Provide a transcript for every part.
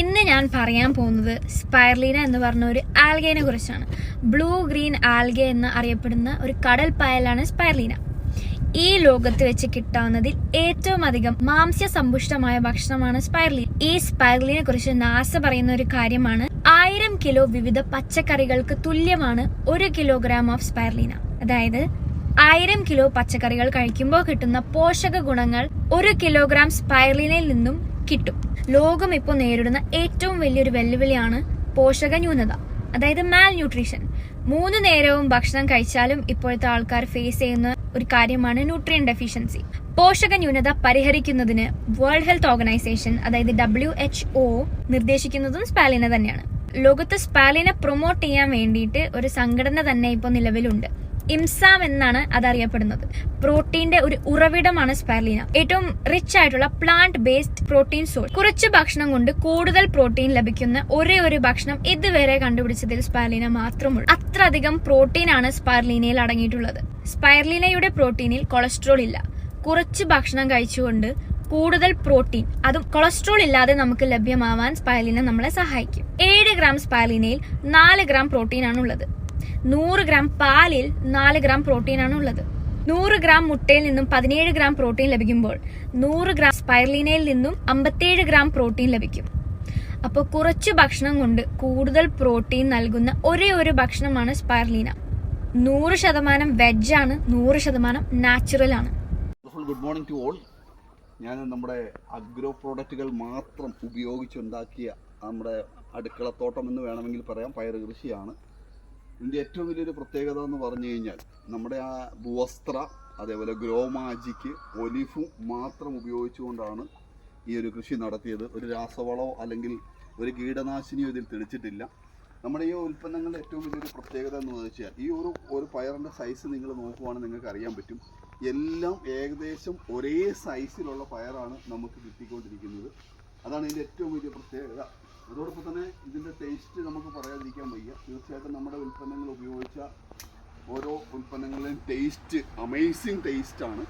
ഇന്ന് ഞാൻ പറയാൻ പോകുന്നത് സ്പൈർലീന എന്ന് പറഞ്ഞ ഒരു ആൽഗേനെ കുറിച്ചാണ്. ബ്ലൂ ഗ്രീൻ ആൽഗ എന്ന് അറിയപ്പെടുന്ന ഒരു കടൽ പായലാണ് സ്പൈർലീന. ഈ ലോകത്ത് വെച്ച് കിട്ടാവുന്നതിൽ ഏറ്റവും അധികം മാംസ്യ സമ്പുഷ്ടമായ ഭക്ഷണമാണ് സ്പൈർലീൻ ഈ സ്പൈർലിനെ കുറിച്ച് നാസ പറയുന്ന ഒരു കാര്യമാണ് ആയിരം കിലോ വിവിധ പച്ചക്കറികൾക്ക് തുല്യമാണ് ഒരു കിലോഗ്രാം ഓഫ് സ്പൈർലീന. അതായത് ആയിരം കിലോ പച്ചക്കറികൾ കഴിക്കുമ്പോൾ കിട്ടുന്ന പോഷക ഗുണങ്ങൾ ഒരു കിലോഗ്രാം സ്പൈർലിനയിൽ നിന്നും കിട്ടും. ലോകം ഇപ്പോൾ നേരിടുന്ന ഏറ്റവും വലിയൊരു വെല്ലുവിളിയാണ് പോഷക ന്യൂനത അതായത് മാൽ ന്യൂട്രീഷൻ മൂന്ന് നേരവും ഭക്ഷണം കഴിച്ചാലും ഇപ്പോഴത്തെ ആൾക്കാർ ഫേസ് ചെയ്യുന്ന ഒരു കാര്യമാണ് ന്യൂട്രിയൻ ഡെഫിഷ്യൻസി പോഷക ന്യൂനത പരിഹരിക്കുന്നതിന് വേൾഡ് ഹെൽത്ത് ഓർഗനൈസേഷൻ അതായത് ഡബ്ല്യു എച്ച് ഒ നിർദ്ദേശിക്കുന്നതും സ്പാലിന തന്നെയാണ്. ലോകത്ത് സ്പാലിനെ പ്രൊമോട്ട് ചെയ്യാൻ വേണ്ടിയിട്ട് ഒരു സംഘടന തന്നെ ഇപ്പോൾ നിലവിലുണ്ട്. ഇംസാം എന്നാണ് അതറിയപ്പെടുന്നത്. പ്രോട്ടീന്റെ ഒരു ഉറവിടമാണ് സ്പെർലിന ഏറ്റവും റിച്ച് ആയിട്ടുള്ള പ്ലാന്റ് ബേസ്ഡ് പ്രോട്ടീൻ സോഴ്സ് കുറച്ച് ഭക്ഷണം കൊണ്ട് കൂടുതൽ പ്രോട്ടീൻ ലഭിക്കുന്ന ഒരേ ഒരു ഭക്ഷണം ഇതുവരെ കണ്ടുപിടിച്ചതിൽ സ്പെർലിന മാത്രമുള്ളൂ. അത്രയധികം പ്രോട്ടീൻ ആണ് സ്പെർലിനയിൽ അടങ്ങിയിട്ടുള്ളത്. സ്പൈർലിനയുടെ പ്രോട്ടീനിൽ കൊളസ്ട്രോൾ ഇല്ല. കുറച്ച് ഭക്ഷണം കഴിച്ചുകൊണ്ട് കൂടുതൽ പ്രോട്ടീൻ അതും കൊളസ്ട്രോൾ ഇല്ലാതെ നമുക്ക് ലഭ്യമാവാൻ സ്പൈലിന നമ്മളെ സഹായിക്കും. ഏഴ് ഗ്രാം സ്പൈലിനയിൽ നാല് ഗ്രാം പ്രോട്ടീൻ ആണ് ഉള്ളത്. നൂറ് ഗ്രാം പാലിൽ നാല് ഗ്രാം പ്രോട്ടീൻ ആണ് ഉള്ളത്. നൂറ് ഗ്രാം മുട്ടയിൽ നിന്നും പതിനേഴ് ഗ്രാം പ്രോട്ടീൻ ലഭിക്കുമ്പോൾ നൂറ് ഗ്രാം സ്പൈർലിനയിൽ നിന്നും അമ്പത്തേഴ് ഗ്രാം പ്രോട്ടീൻ ലഭിക്കും. അപ്പോൾ കുറച്ച് ഭക്ഷണം കൊണ്ട് കൂടുതൽ പ്രോട്ടീൻ നൽകുന്ന ഒരേ ഒരു ഭക്ഷണമാണ് സ്പൈർലീന നൂറ് ശതമാനം വെജാണ് നൂറ് ശതമാനം നാച്ചുറൽ ആണ്. ഗുഡ് മോർണിംഗ് ടു ഓൾ ഞാൻ നമ്മുടെ അഗ്രോ പ്രോഡക്റ്റുകൾ മാത്രം ഉപയോഗിച്ചുണ്ടാക്കിയ നമ്മുടെ അടുക്കളത്തോട്ടം എന്ന് വേണമെങ്കിൽ പറയാം. പയർ കൃഷിയാണ് ഇതിന്റെ ഏറ്റവും വലിയൊരു പ്രത്യേകത എന്ന് പറഞ്ഞു കഴിഞ്ഞാൽ നമ്മുടെ ആ ഭൂവസ്ത്ര അതേപോലെ ഗ്രോ മാജിക്ക് ഒലിഫും മാത്രം ഉപയോഗിച്ചുകൊണ്ടാണ് ഈ ഒരു കൃഷി നടത്തിയത്. ഒരു രാസവളോ അല്ലെങ്കിൽ ഒരു കീടനാശിനിയോ ഇതിൽ തെളിച്ചിട്ടില്ല. നമ്മുടെ ഈ ഉൽപ്പന്നങ്ങളുടെ ഏറ്റവും വലിയൊരു പ്രത്യേകത എന്ന് വെച്ചാൽ ഈ ഒരു ഒരു പയറിന്റെ സൈസ് നിങ്ങൾ നോക്കുവാണെങ്കിൽ നിങ്ങൾക്ക് അറിയാൻ പറ്റും. എല്ലാം ഏകദേശം ഒരേ സൈസിലുള്ള പയറാണ് നമുക്ക് കിട്ടിക്കൊണ്ടിരിക്കുന്നത്. അതാണ് ഇതിന്റെ ഏറ്റവും വലിയ പ്രത്യേകത. അതോടൊപ്പം തന്നെ ഇതിന്റെ ടേസ്റ്റ് നമുക്ക് പറയാതിരിക്കാൻ വയ്യ. തീർച്ചയായിട്ടും നമ്മുടെ ഉൽപ്പന്നങ്ങൾ ഉപയോഗിച്ച ഓരോ ഉൽപ്പന്നങ്ങളുടെയും ടേസ്റ്റ് അമേസിങ് ടേസ്റ്റാണ്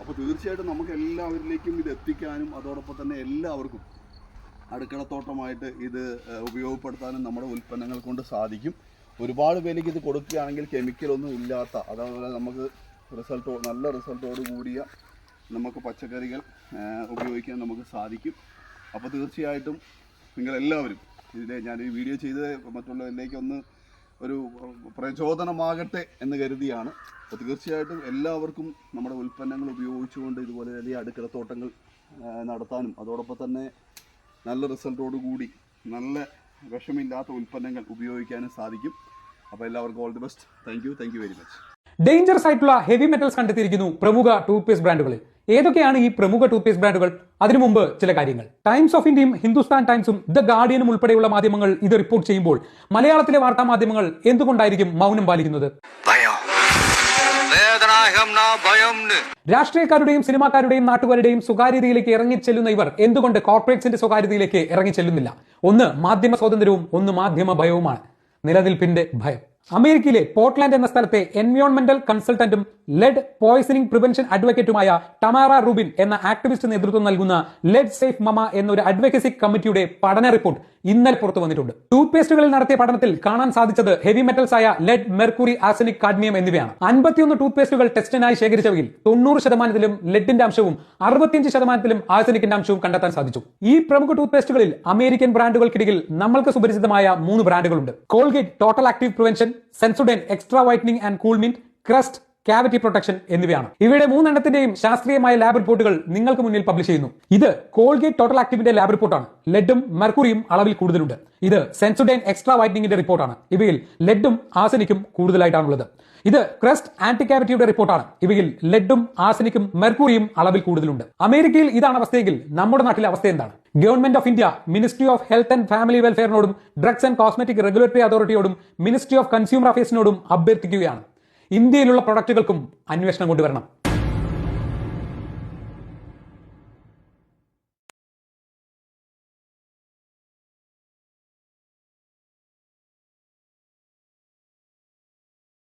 അപ്പോൾ തീർച്ചയായിട്ടും നമുക്ക് എല്ലാവരിലേക്കും ഇത് എത്തിക്കാനും അതോടൊപ്പം തന്നെ എല്ലാവർക്കും അടുക്കളത്തോട്ടമായിട്ട് ഇത് ഉപയോഗപ്പെടുത്താനും നമ്മുടെ ഉൽപ്പന്നങ്ങൾ കൊണ്ട് സാധിക്കും. ഒരുപാട് പേർക്ക് ഇത് കൊടുക്കുകയാണെങ്കിൽ കെമിക്കലൊന്നും ഇല്ലാത്ത അതേപോലെ നമുക്ക് റിസൾട്ടോ നല്ല റിസൾട്ടോട് കൂടിയ നമുക്ക് പച്ചക്കറികൾ ഉപയോഗിക്കാൻ നമുക്ക് സാധിക്കും. അപ്പോൾ തീർച്ചയായിട്ടും നിങ്ങളെല്ലാവരും ഇതിനെ ഞാൻ ഈ വീഡിയോ ചെയ്ത് മറ്റുള്ളവരിലേക്ക് ഒന്ന് ഒരു പ്രചോദനമാകട്ടെ എന്ന് കരുതിയാണ്. അപ്പോൾ തീർച്ചയായിട്ടും എല്ലാവർക്കും നമ്മുടെ ഉൽപ്പന്നങ്ങൾ ഉപയോഗിച്ചുകൊണ്ട് ഇതുപോലെ വലിയ അടുക്കളത്തോട്ടങ്ങൾ നടത്താനും അതോടൊപ്പം തന്നെ നല്ല റിസൾട്ടോടു കൂടി നല്ല വിഷമില്ലാത്ത ഉൽപ്പന്നങ്ങൾ ഉപയോഗിക്കാനും സാധിക്കും. അപ്പോൾ എല്ലാവർക്കും all the best thank you thank you very much dangerous ആയിട്ടുള്ള ഹെവി മെറ്റൽസ് കണ്ടെത്തിയിരിക്കുന്നു പ്രമുഖ ടൂത്ത്പേസ്റ്റ് ബ്രാൻഡുകളിൽ ഏതൊക്കെയാണ് ഈ പ്രമുഖ ടൂത്ത്പേസ്റ്റ് ബ്രാൻഡുകൾ? അതിനു മുമ്പ് ചില കാര്യങ്ങൾ. ടൈംസ് ഓഫ് ഇന്ത്യയും ഹിന്ദുസ്ഥാൻ ടൈംസും ദ ഗാർഡിയനും ഉൾപ്പെടെയുള്ള മാധ്യമങ്ങൾ ഇത് റിപ്പോർട്ട് ചെയ്യുമ്പോൾ മലയാളത്തിലെ വാർത്താ മാധ്യമങ്ങൾ എന്തുകൊണ്ടായിരിക്കും മൗനം പാലിക്കുന്നത്? രാഷ്ട്രീയക്കാരുടെയും സിനിമാക്കാരുടെയും നാട്ടുകാരുടെയും സ്വകാര്യതയിലേക്ക് ഇറങ്ങിച്ചെല്ലുന്ന ഇവർ എന്തുകൊണ്ട് കോർപ്പറേറ്റ്സിന്റെ സ്വകാര്യതയിലേക്ക് ഇറങ്ങിച്ചെല്ലുന്നില്ല? ഒന്ന് മാധ്യമ സ്വാതന്ത്ര്യവും ഒന്ന് മാധ്യമ ഭയവുമാണ്. നിലനിൽപ്പിന്റെ ഭയം. അമേരിക്കയിലെ പോർട്ട്ലാൻഡ് എന്ന സ്ഥലത്തെ എൻവയോൺമെന്റൽ കൺസൾട്ടന്റും ലെഡ് പോയ്സണിംഗ് പ്രിവെൻഷൻ അഡ്വക്കേറ്റുമായ ടമാറ റൂബിൻ എന്ന ആക്ടിവിസ്റ്റ് നേതൃത്വം നൽകുന്ന ലെഡ് സേഫ് മമ എന്നൊരു അഡ്വക്കസി കമ്മിറ്റിയുടെ പഠന റിപ്പോർട്ട് ഇന്നലെ പുറത്തു വന്നിട്ടുണ്ട്. ടൂത്ത് പേസ്റ്റുകളിൽ നടത്തിയ പഠനത്തിൽ കാണാൻ സാധിച്ചത് ഹെവി മെറ്റൽസ് ആയ ലെഡ് മെർക്കുറി ആസനിക് കാഡ്മിയം എന്നിവയാണ്. അൻപത്തിയൊന്ന് ടൂത്ത് പേസ്റ്റുകൾ ടെസ്റ്റിനായി ശേഖരിച്ചവയിൽ തൊണ്ണൂറ് ശതമാനത്തിലും ലെഡിന്റെ അംശവും അറുപത്തിയഞ്ച് ശതമാനത്തിലും ആസനിക്കിന്റെ അംശവും കണ്ടെത്താൻ സാധിച്ചു. ഈ പ്രമുഖ ടൂത്ത് പേസ്റ്റുകളിൽ അമേരിക്കൻ ബ്രാൻഡുകൾക്കിടയിൽ നമ്മൾക്ക് സുപരിചിതമായ മൂന്ന് ബ്രാൻഡുകളുണ്ട്. Colgate Total Active Prevention Sensodyne Extra Whitening and Coolmint Crest Cavity Protection എന്നിവയാണ്. ഇവയുടെ മൂന്നെണ്ണത്തിന്റെയും ശാസ്ത്രീയമായ ലാബ് റിപ്പോർട്ടുകൾ നിങ്ങൾക്ക് മുന്നിൽ പബ്ലിഷ് ചെയ്യുന്നു. ഇത് കോൾഗേറ്റ് ടോട്ടൽ ആക്റ്റീവിന്റെ ലാബ് റിപ്പോർട്ടാണ്. ലെഡും മെർക്കുറിയും അളവിൽ കൂടുതലുണ്ട്. ഇത് സെൻസുഡൈൻ എക്സ്ട്രാ വൈറ്റനിങ്ങിന്റെ റിപ്പോർട്ടാണ്. ഇവയിൽ ലെഡും ആസനിക്കും കൂടുതലായിട്ടാണുള്ളത്. ഇത് ക്രസ്റ്റ് ആന്റി കാവിറ്റിയുടെ റിപ്പോർട്ടാണ്. ഇവയിൽ ലെഡും ആസനിക്കും മെർക്കുറിയും അളവിൽ കൂടുതലുണ്ട്. അമേരിക്കയിൽ ഇതാണ് അവസ്ഥയെങ്കിൽ നമ്മുടെ നാട്ടിലെ അവസ്ഥ എന്താണ്? Government of India ministry of health and family വെൽഫെയറിനോടും drugs and cosmetic regulatory അതോറിറ്റിയോടും മിനിസ്ട്രി ഓഫ് കൺസ്യൂമർ അഫയേഴ്സിനോടും അഭ്യർത്ഥിക്കുകയാണ്. ഇന്ത്യയിലുള്ള പ്രൊഡക്റ്റുകൾക്കും അന്വേഷണം കൊണ്ടുവരണം.